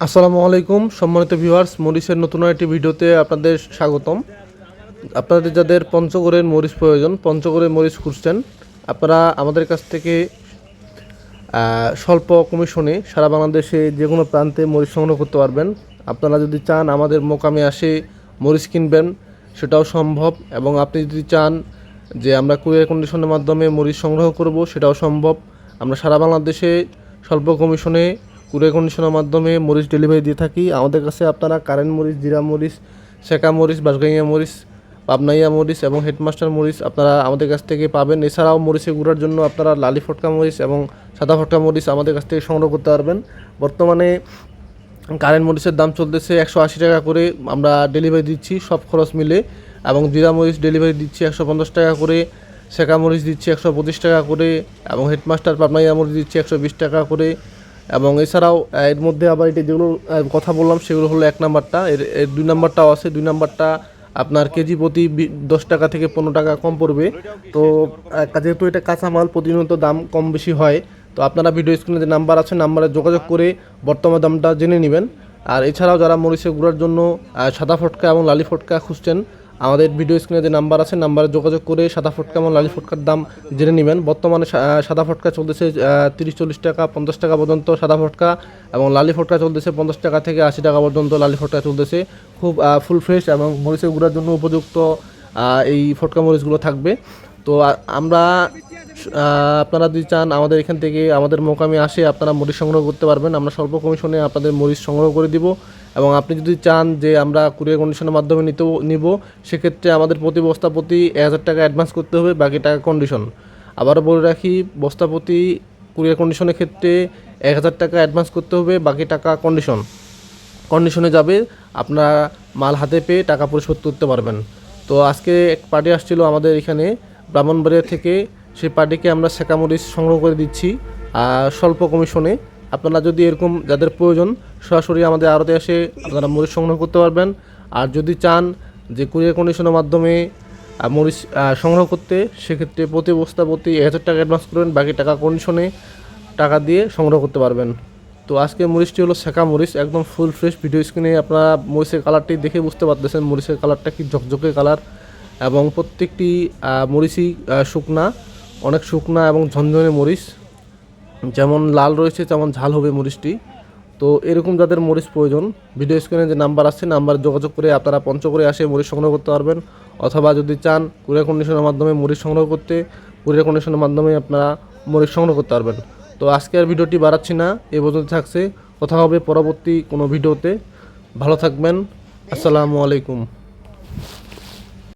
আসসালামু আলাইকুম, সম্মানিত ভিউয়ার্স, মরিচের নতুন একটি ভিডিওতে আপনাদের স্বাগতম। আপনাদের যাদের পঞ্চগড়ের মরিচ প্রয়োজন, পঞ্চগড়ের মরিচ খুঁজছেন, আপনারা আমাদের কাছ থেকে স্বল্প কমিশনে সারা বাংলাদেশে যে কোনো প্রান্তে মরিচ সংগ্রহ করতে পারবেন। আপনারা যদি চান আমাদের মোকামে আসে মরিচ কিনবেন, সেটাও সম্ভব, এবং আপনি যদি চান যে আমরা কুরিয়ার কন্ডিশনের মাধ্যমে মরিচ সংগ্রহ করব, সেটাও সম্ভব। আমরা সারা বাংলাদেশে স্বল্প কমিশনে কুরিয়ার কন্ডিশনের মাধ্যমে মরিচ ডেলিভারি দিয়ে থাকি। আমাদের কাছে আপনারা কারেন্ট মরিচ, জিরা মরিচ শেখা মরিচ বাসগাইয়া মরিচ, পাবনাইয়া মরিচ এবং হেডমাস্টার মরিচ আপনারা আমাদের কাছ থেকে পাবেন। এছাড়াও মরিচে গুঁড়ার জন্য আপনারা লালি ফটকা মরিচ এবং সাদা ফটকা মরিচ আমাদের কাছ থেকে সংগ্রহ করতে পারবেন। বর্তমানে কারেন্ট মরিচের দাম চলতেছে একশো আশি টাকা করে। আমরা ডেলিভারি দিচ্ছি সব খরচ মিলে এবং জিরা মরিচ ডেলিভারি দিচ্ছি একশো পঞ্চাশ টাকা করে শেখা মরিচ দিচ্ছি একশো পঁচিশ টাকা করে এবং হেডমাস্টার পাবনাইয়া মরিচ দিচ্ছি একশো বিশ টাকা করে। এবং এছাড়াও এর মধ্যে আবার এটা যেগুলো কথা বললাম সেগুলো হলো এক নাম্বারটা। এর এর দুই নাম্বারটাও আছে। দুই নাম্বারটা আপনার কেজি প্রতি দশ টাকা থেকে পনেরো টাকা কম পড়বে। তো যেহেতু এটা কাঁচামাল, প্রতিনিয়ত দাম কম বেশি হয়। তো আপনারা ভিডিও স্ক্রিনে যে নাম্বার আছে নাম্বারে যোগাযোগ করে বর্তমান দামটা জেনে নেবেন। আর এছাড়াও যারা মরিচে গুঁড়ার জন্য সাদা ফটকা এবং লালি ফটকা খুঁজছেন আমাদের ভিডিও স্ক্রিনে যে নাম্বার আছে নাম্বারে যোগাযোগ করে সাদা ফটকা এবং লালি ফটকার দাম জেনে নেবেন। বর্তমানে সাদা ফটকা চলতেছে তিরিশ, চল্লিশ টাকা, পঞ্চাশ টাকা পর্যন্ত সাদা ফটকা এবং লালি ফটকা চলতেছে পঞ্চাশ টাকা থেকে আশি টাকা পর্যন্ত লালি ফটকা চলতেছে। খুব ফুল ফ্রেশ এবং মরিচের গুঁড়ার জন্য উপযুক্ত এই ফটকা মরিচগুলো থাকবে। তো আমরা আপনারা যদি চান আমাদের এখান থেকে আমাদের মোকামে আসে, আপনারা মরিচ সংগ্রহ করতে পারবেন। আমরা স্বল্প কমিশনে আপনাদের মরিচ সংগ্রহ করে দিব এবং আপনি যদি চান যে আমরা কুরিয়ার কন্ডিশনের মাধ্যমে নিতেও নিব, সেক্ষেত্রে আমাদের প্রতি বস্তা প্রতি এক হাজার টাকা অ্যাডভান্স করতে হবে, বাকি টাকা কন্ডিশন আবারও বলে রাখি, বস্তা প্রতি কুরিয়ার কন্ডিশনের ক্ষেত্রে এক হাজার টাকা অ্যাডভান্স করতে হবে, বাকি টাকা কন্ডিশন কন্ডিশনে যাবে, আপনারা মাল হাতে পেয়ে টাকা পরিশোধ করতে পারবেন। তো আজকে এক পার্টি আসছিল আমাদের এখানে, ব্রাহ্মণবাড়িয়া থেকে সেই পার্টিকে আমরা শেকামরিচ সংগ্রহ করে দিচ্ছি স্বল্প কমিশনে। আপনারা যদি এরকম যাদের প্রয়োজন, সরাসরি আমাদের আড়তে এসে আপনারা মরিচ সংগ্রহ করতে পারবেন। আর যদি চান যে কুরিয়ার কন্ডিশনের মাধ্যমে মরিচ সংগ্রহ করতে, সেক্ষেত্রে প্রতি বস্তা প্রতি এক হাজার টাকা অ্যাডভান্স করবেন বাকি টাকা কন্ডিশনে টাকা দিয়ে সংগ্রহ করতে পারবেন। তো আজকে মরিচটি হলো শেখা মরিচ একদম ফুল ফ্রেশ ভিডিও স্ক্রিনে আপনারা মরিচের কালারটি দেখে বুঝতে পারতেছেন মরিচের কালারটা কি ঝকঝকে কালার এবং প্রত্যেকটি মরিচই শুকনা। অনেক শুকনা এবং ঝনঝনে মরিচ। যেমন লাল রয়েছে, তেমন ঝাল হবে মরিচটি। তো এরকম যাদের মরিচ প্রয়োজন, ভিডিও স্ক্রিনে যে নাম্বার আছে, নাম্বার যোগাযোগ করে আপনারা পঞ্চগড়ে আসে মরিচ সংগ্রহ করতে পারবেন। অথবা যদি চান কুরিয়ার কন্ডিশনের মাধ্যমে মরিচ সংগ্রহ করতে, কুরিয়ার কন্ডিশনের মাধ্যমে আপনারা মরিচ সংগ্রহ করতে পারবেন। তো আজকের ভিডিওটি বাড়াচ্ছি না, এ পর্যন্ত থাকছে। কথা হবে পরবর্তী কোনো ভিডিওতে। ভালো থাকবেন। আসসালামু আলাইকুম।